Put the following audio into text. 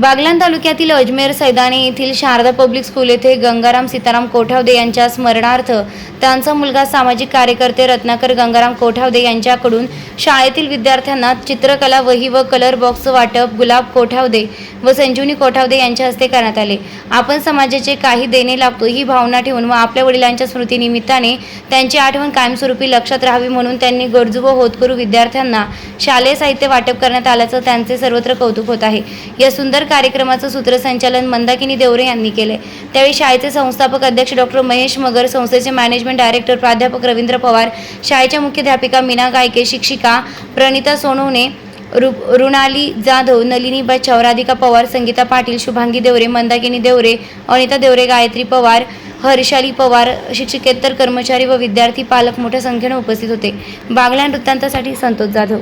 बागलाण तालुक्यातील अजमेर सैदाने येथील Sharda public school येथे गंगाराम सीताराम कोठावदे यांच्या स्मरणार्थ त्यांचा मुलगा सामाजिक कार्यकर्ते रत्नाकर गंगाराम कोठावदे यांच्याकडून शाळेतील विद्यार्थ्यांना चित्रकला वही व कलर बॉक्स वाटप गुलाब कोठावदे व संजीवनी कोठावदे यांच्या हस्ते करण्यात आले. आपण समाजाचे काही देणे लागतो ही भावना ठेवून व आपल्या वडिलांच्या स्मृतीनिमित्ताने त्यांची आठवण कायमस्वरूपी लक्षात राहावी म्हणून त्यांनी गरजू व होतकरू विद्यार्थ्यांना शालेय साहित्य वाटप करण्यात आल्याचं त्यांचे सर्वत्र कौतुक होत आहे. या सुंदर कार्यक्रमाचं सूत्रसंचालन मंदाकिनी देवरे यांनी केले. त्यावेळी शाळेचे संस्थापक अध्यक्ष डॉक्टर महेश मगर संस्थेचे मॅनेजमेंट डायरेक्टर प्राध्यापक रवींद्र पवार शाळेच्या मुख्याध्यापिका मीना गायके शिक्षिका प्रणिता सोनवणे रु रुणाली जाधव नलिनी बचाव राधिका पवार संगीता पाटील शुभांगी देवरे मंदाकिनी देवरे अनिता देवरे गायत्री पवार हर्षाली पवार शिक्षकेतर कर्मचारी व विद्यार्थी पालक मोठ्या संख्येने उपस्थित होते. बागला वृत्तांतासाठी संतोष जाधव.